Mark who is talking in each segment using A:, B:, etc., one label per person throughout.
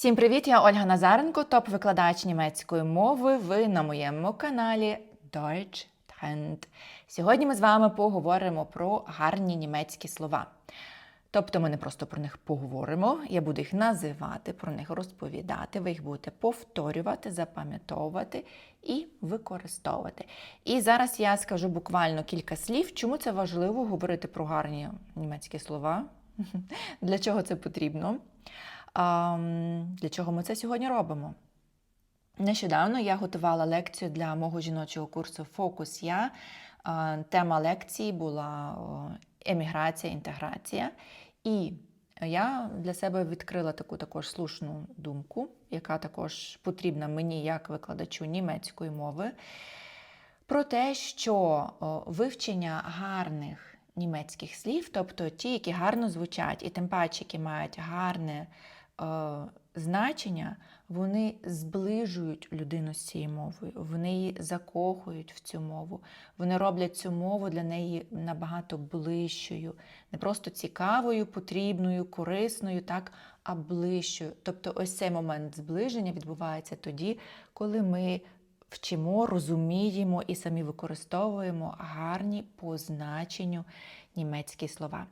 A: Всім привіт! Я Ольга Назаренко, топ-викладач німецької мови. Ви на моєму каналі Deutsch Trend. Сьогодні ми з вами поговоримо про гарні німецькі слова. Тобто ми не просто про них поговоримо, я буду їх називати, про них розповідати, ви їх будете повторювати, запам'ятовувати і використовувати. І зараз я скажу буквально кілька слів, чому це важливо говорити про гарні німецькі слова, для чого це потрібно. Для чого ми це сьогодні робимо? Нещодавно я готувала лекцію для мого жіночого курсу Фокус Я. Тема лекції була еміграція, інтеграція. І я для себе відкрила таку також слушну думку, яка також потрібна мені як викладачу німецької мови, про те, що вивчення гарних німецьких слів, тобто ті, які гарно звучать, і тим паче, які мають гарне значення, вони зближують людину з цією мовою, вони її закохують в цю мову, вони роблять цю мову для неї набагато ближчою, не просто цікавою, потрібною, корисною, так, а ближчою. Тобто, ось цей момент зближення відбувається тоді, коли ми вчимо, розуміємо і самі використовуємо гарні по значенню німецькі слова.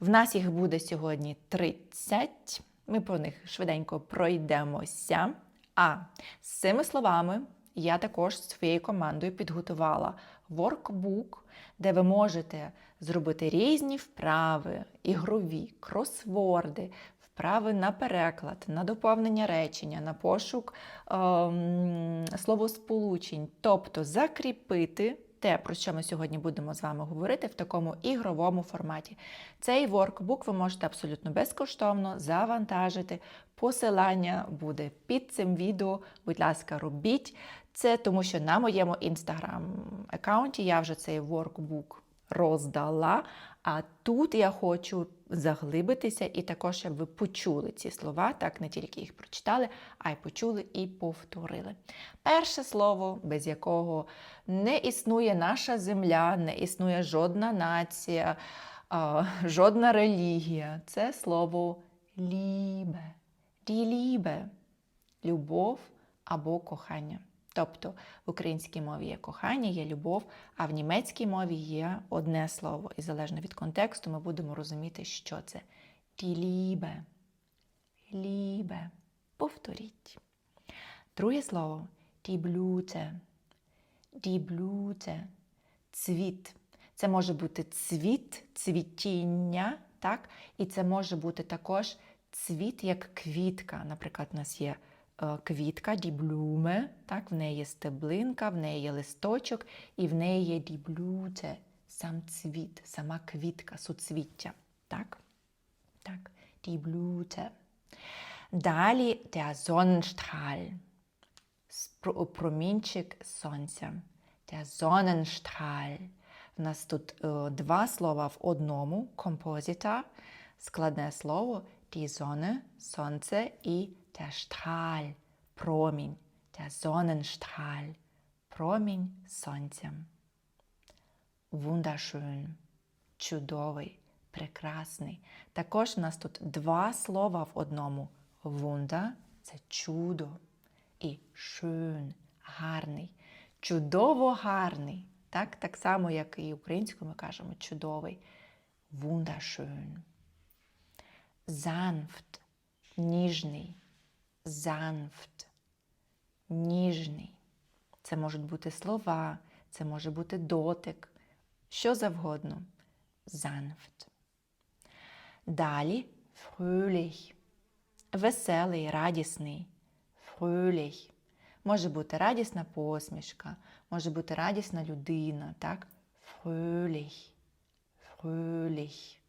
A: В нас їх буде сьогодні 30. Ми по них швиденько пройдемося. А з цими словами я також з своєю командою підготувала воркбук, де ви можете зробити різні вправи, ігрові, кросворди, вправи на переклад, на доповнення речення, на пошук ем, словосполучень, тобто закріпити те, про що ми сьогодні будемо з вами говорити в такому ігровому форматі. Цей воркбук ви можете абсолютно безкоштовно завантажити. Посилання буде під цим відео. Будь ласка, робіть це, тому що на моєму інстаграм-аккаунті я вже цей воркбук роздала. А тут я хочу заглибитися і також, щоб ви почули ці слова, так не тільки їх прочитали, а й почули і повторили. Перше слово, без якого не існує наша земля, не існує жодна нація, жодна релігія, це слово лібе. Liebe – любов або кохання. Тобто в українській мові є кохання, є любов, а в німецькій мові є одне слово. І залежно від контексту ми будемо розуміти, що це. Die Liebe. Повторіть. Друге слово. Die Blüte. Цвіт. Це може бути цвіт, цвітіння, так? і це може бути також цвіт як квітка. Наприклад, у нас є квітка, діблюме, так, в неї є стеблинка, в неї є листочок, і в неї є діблюте, сам цвіт, сама квітка, суцвіття. Так? Так, діблюте. Далі der Sonnenstrahl, промінчик сонця. Der Sonnenstrahl. У нас тут е, два слова в одному, композита, складне слово, die Sonne, сонце і der Strahl, промінь, der Sonnenstrahl, промінь сонця. Wunderschön, чудовий, прекрасний. Також у нас тут два слова в одному. Wunder – це чудо. І schön – гарний. Чудово гарний. Так, так само, як і українською ми кажемо чудовий. Wunderschön. Sanft – ніжний sanft, ніжний. Це можуть бути слова, це може бути дотик, що завгодно. Sanft. Далі fröhlich. Веселий, радісний. Fröhlich. Може бути радісна посмішка, може бути радісна людина, так? Fröhlich. Fröhlich.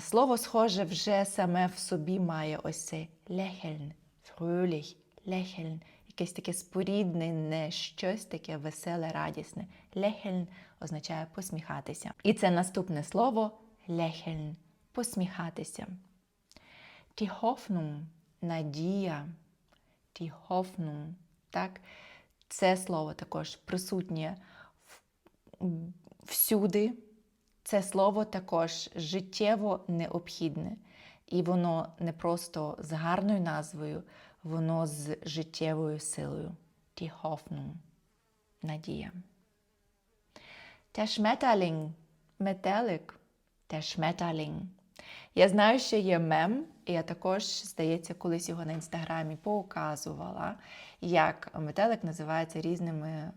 A: Слово схоже вже саме в собі має ось цей lächeln, fröhlich, lächeln, якесь таке споріднене, щось таке веселе, радісне. Lächeln означає посміхатися. І це наступне слово lächeln – посміхатися. Die Hoffnung – надія, die Hoffnung, так? Це слово також присутнє всюди. Це слово також життєво необхідне. І воно не просто з гарною назвою, воно з життєвою силою. Die. Надія. Der. Метелик. Der. Я знаю, що є мем, і я також, здається, колись його на інстаграмі показувала, як метелик називається різними е,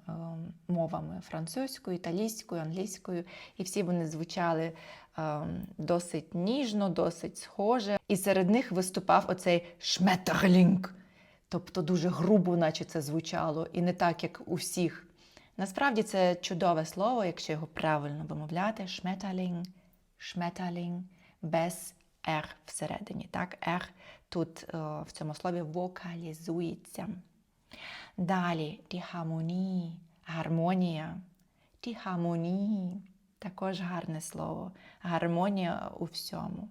A: мовами французькою, італійською, англійською, і всі вони звучали е, досить ніжно, досить схоже. І серед них виступав оцей шметерлінг, тобто дуже грубо, наче це звучало, і не так, як у всіх. Насправді це чудове слово, якщо його правильно вимовляти. Шметалінг, шметалінг, без «р» всередині. Так, «р» тут е, в цьому слові вокалізується. Далі Harmonie, гармонія. Harmonie – також гарне слово. Гармонія у всьому.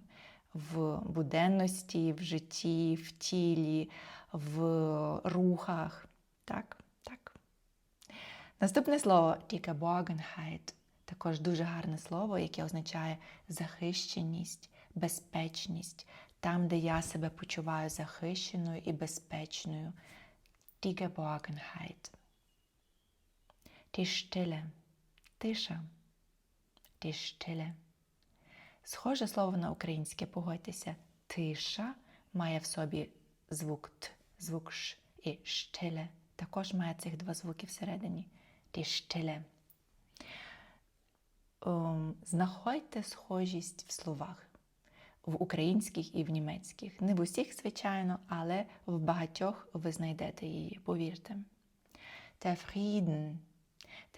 A: В буденності, в житті, в тілі, в рухах. Так, так. Наступне слово Geborgenheit. Також дуже гарне слово, яке означає захищеність, безпечність, там, де я себе почуваю захищеною і безпечною. Die Geborgenheit. Die. Тиша. Die. Схоже слово на українське, погодьтеся. Тиша має в собі звук Т, звук Ш і Stille. Також має цих два звуки всередині. Stille. Ем, Знаходьте схожість в словах в українських і в німецьких. Не в усіх, звичайно, але в багатьох ви знайдете її, повірте. Der Frieden.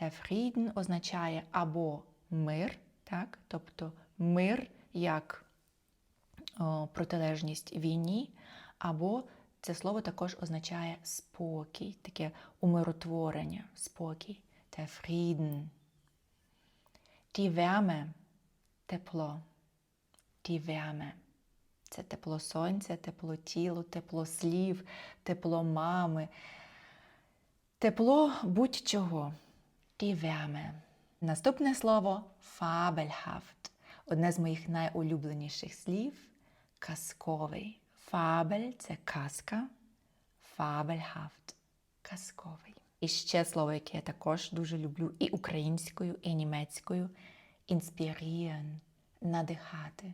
A: Der Frieden означає або мир, так? тобто мир як о, протилежність війні, або це слово також означає спокій, таке умиротворення, спокій. Der Frieden. Die Wärme – тепло. Die Wärme – це тепло сонця, тепло тілу, тепло слів, тепло мами, тепло будь-чого. Die Wärme. Наступне слово fabelhaft. Одне з моїх найулюбленіших слів казковий. Фабель це казка, fabelhaft – казковий. І ще слово, яке я також дуже люблю і українською, і німецькою inspirieren – надихати.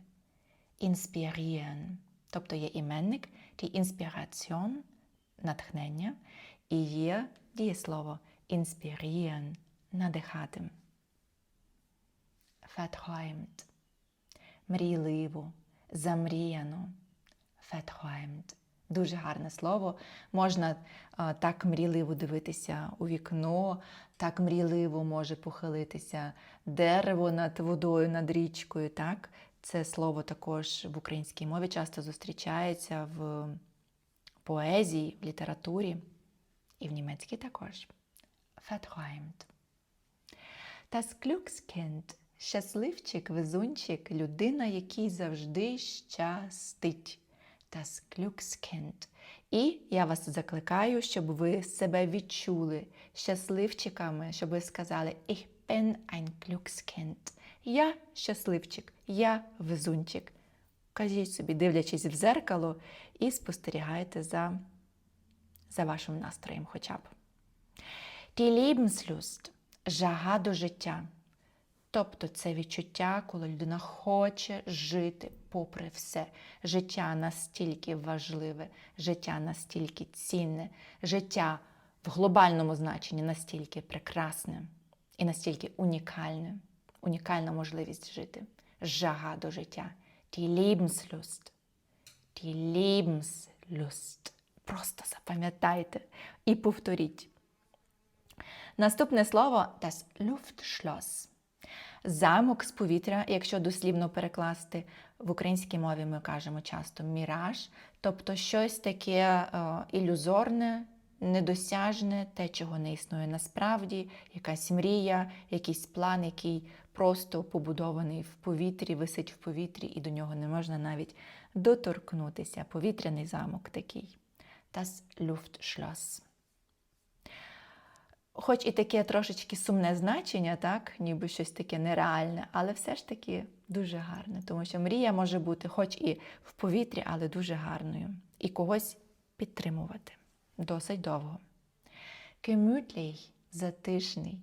A: Inspirieren. Тобто є іменник, die Inspiration – натхнення, і є дієслово inspirieren – надихати. Verträumt – мрійливо, замріяно. Verträumt – дуже гарне слово. Можна а, так мрійливо дивитися у вікно, так мрійливо може похилитися дерево над водою, над річкою. Так? Це слово також в українській мові часто зустрічається в поезії, в літературі і в німецькій також. Verträumt. Das Glückskind – щасливчик, везунчик, людина, якій завжди щастить. Das Glückskind. І я вас закликаю, щоб ви себе відчули щасливчиками, щоб ви сказали Ich bin ein Glückskind. Я щасливчик, я везунчик. Кажіть собі, дивлячись в зеркало, і спостерігайте за, за вашим настроєм хоча б. Die Lebenslust – жага до життя. Тобто це відчуття, коли людина хоче жити попри все. Життя настільки важливе, життя настільки цінне, життя в глобальному значенні настільки прекрасне і настільки унікальне, унікальна можливість жити. Жага до життя. Die Lebenslust. Die Lebenslust. Просто запам'ятайте і повторіть. Наступне слово das Luftschloss. Замок з повітря, якщо дослівно перекласти, в українській мові ми кажемо часто міраж, тобто щось таке е, ілюзорне, недосяжне, те, чого не існує насправді, якась мрія, якийсь план, який просто побудований в повітрі, висить в повітрі, і до нього не можна навіть доторкнутися. Повітряний замок такий. Das Luftschloss. Хоч і таке трошечки сумне значення, так, ніби щось таке нереальне, але все ж таки Дуже гарне, тому що мрія може бути хоч і в повітрі, але дуже гарною. І когось підтримувати досить довго. Gemütlich – затишний,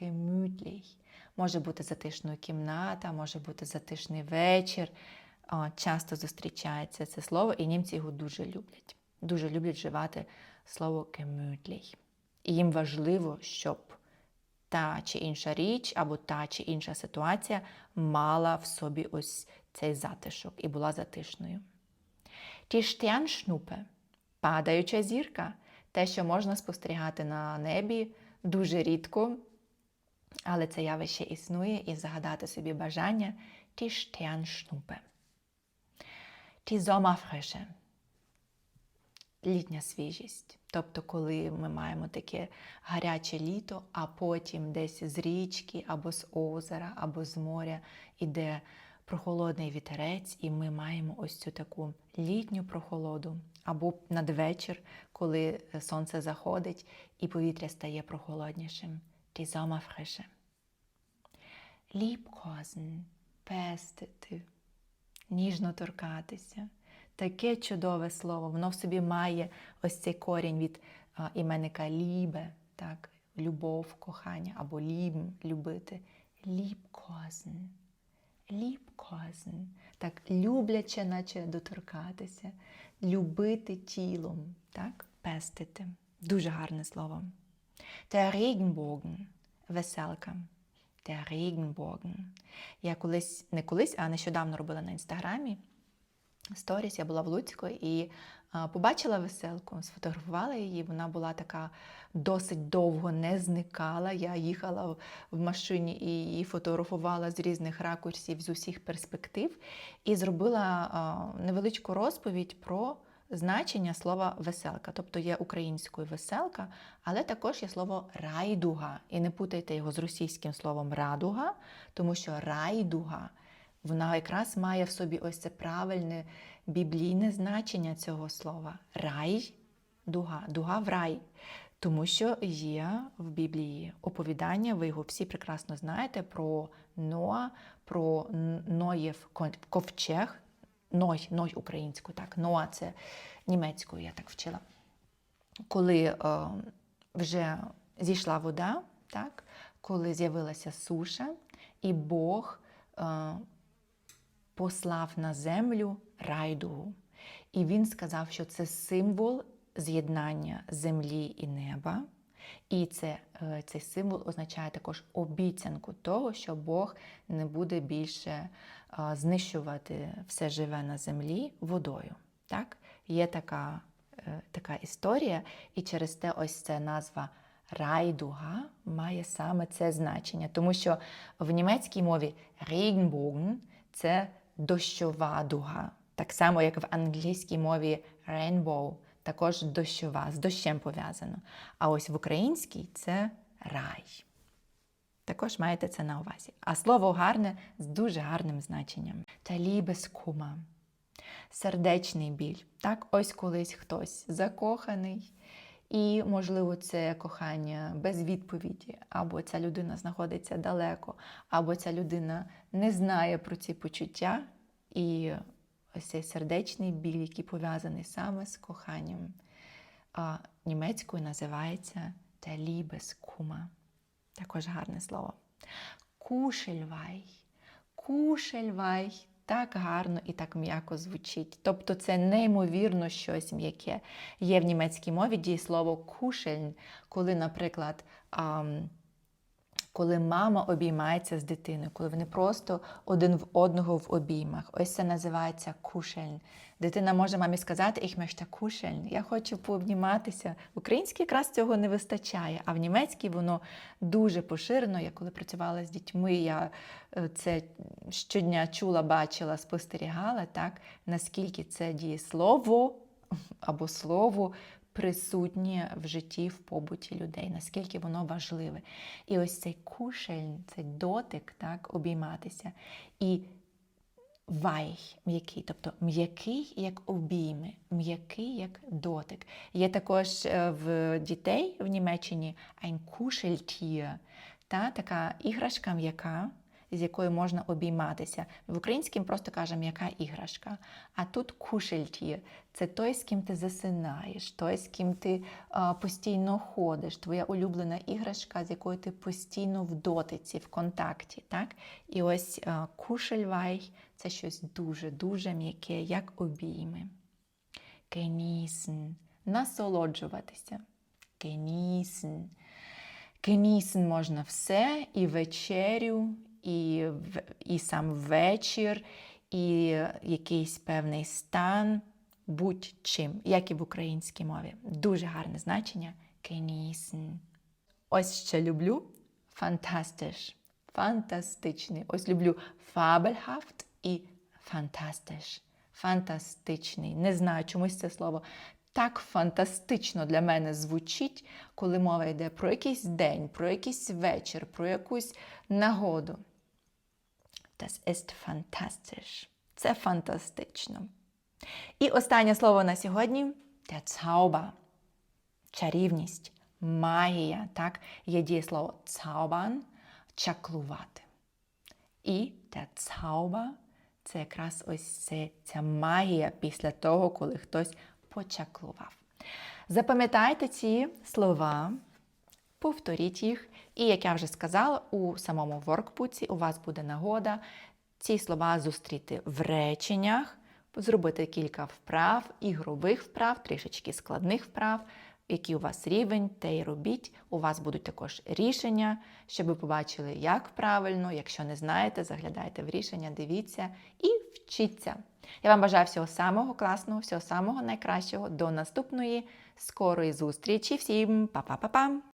A: gemütlich. Може бути затишною кімната, може бути затишний вечір. Часто зустрічається це слово, і німці його дуже люблять. Дуже люблять вживати слово gemütlich. І їм важливо, щоб та чи інша річ або та чи інша ситуація мала в собі ось цей затишок і була затишною. Die Sternschnuppe – падаюча зірка, те, що можна спостерігати на небі дуже рідко, але це явище існує і загадати собі бажання Die Sternschnuppe. Die Sommerfrische – літня свіжість. Тобто, коли ми маємо таке гаряче літо, а потім десь з річки, або з озера, або з моря іде прохолодний вітерець, і ми маємо ось цю таку літню прохолоду, або надвечір, коли сонце заходить і повітря стає прохолоднішим. Die Sommerfrische. Liebkosen – пестити, ніжно торкатися. Таке чудове слово, воно в собі має ось цей корінь від іменника лібе, так, любов, кохання або ліб, любити. Ліпкозен. Ліпкозен. Так, любляче, наче доторкатися, любити тілом, так, пестити. Дуже гарне слово. Der Regenbogen – веселка. Der Regenbogen. Я колись, не колись, а нещодавно робила на інстаграмі сторіс, я була в Луцьку і а, побачила веселку, сфотографувала її. Вона була така досить довго не зникала. Я їхала в, в машині і її фотографувала з різних ракурсів, з усіх перспектив, і зробила а, невеличку розповідь про. Значення слова веселка, тобто є українською веселка, але також є слово райдуга. І не путайте його з російським словом радуга, тому що райдуга вона якраз має в собі ось це правильне біблійне значення цього слова. Рай, дуга, дуга в рай. Тому що є в Біблії оповідання, ви його всі прекрасно знаєте, про Ноа, про Ноєв ковчег, Ной, Ной українською, так, Ноа це німецькою, я так вчила. Коли е, вже зійшла вода, так, коли з'явилася суша, і Бог е, послав на землю райдугу. І він сказав, що це символ з'єднання землі і неба. І це, е, цей символ означає також обіцянку того, що Бог не буде більше знищувати все живе на землі водою. Так? Є така, е, така історія, і через те ось ця назва райдуга має саме це значення, тому що в німецькій мові Regenbogen – це дощова дуга. Так само, як в англійській мові rainbow, також дощова, з дощем пов'язано. А ось в українській це рай. Також маєте це на увазі. А слово гарне з дуже гарним значенням. Та лібескума. Сердечний біль. Так, ось колись хтось закоханий, і, можливо, це кохання без відповіді, або ця людина знаходиться далеко, або ця людина не знає про ці почуття, і ось цей сердечний біль, який пов'язаний саме з коханням. Німецькою називається «der Liebeskummer». Також гарне слово. Кушельвай. Кушельвай так гарно і так м'яко звучить. Тобто це неймовірно щось м'яке. Є в німецькій мові дієслово кушельн, коли, наприклад, коли мама обіймається з дитиною, коли вони просто один в одного в обіймах. Ось це називається кушельн. Дитина може мамі сказати, «Ich möchte kuscheln», я хочу пообніматися. В українській якраз цього не вистачає, а в німецькій воно дуже поширено. Я коли працювала з дітьми, я е, це щодня чула, бачила, спостерігала, так, наскільки це дієслово або слово присутнє в житті, в побуті людей, наскільки воно важливе. І ось цей кушель, цей дотик, так, обійматися. І вайх, м'який, тобто м'який як обійми, м'який як дотик. Є також е, в дітей в Німеччині ein Kuscheltier, та така іграшка м'яка, з якою можна обійматися. В українському просто кажемо яка іграшка. А тут кушельтір це той, з ким ти засинаєш, той, з ким ти а, постійно ходиш, твоя улюблена іграшка, з якою ти постійно в дотиці, в контакті. Так? І ось кушельвай це щось дуже-дуже м'яке, як обійми. Genießen – насолоджуватися. Genießen. Genießen можна все, і вечерю, і, і сам вечір, і якийсь певний стан, будь-чим, як і в українській мові. Дуже гарне значення. Genießen. Ось ще люблю фантастиш. Фантастичний. Ось люблю fabelhaft і фантастиш. Фантастичний. Не знаю, чомусь це слово так фантастично для мене звучить, коли мова йде про якийсь день, про якийсь вечір, про якусь нагоду. Das ist fantastisch. Це фантастично. І останнє слово на сьогодні der Zauber. Чарівність, магія. Так? Є дієслово zaubern – чаклувати. І der Zauber – це якраз ось ця магія після того, коли хтось почаклував. Запам'ятайте ці слова, повторіть їх, і, як я вже сказала, у самому воркбуці у вас буде нагода ці слова зустріти в реченнях, зробити кілька вправ, ігрових вправ, трішечки складних вправ, який у вас рівень, те й робіть. У вас будуть також рішення, щоб ви побачили, як правильно. Якщо не знаєте, заглядайте в рішення, дивіться і вчіться. Я вам бажаю всього самого класного, всього самого найкращого. До наступної скорої зустрічі. Всім па-па-па-па!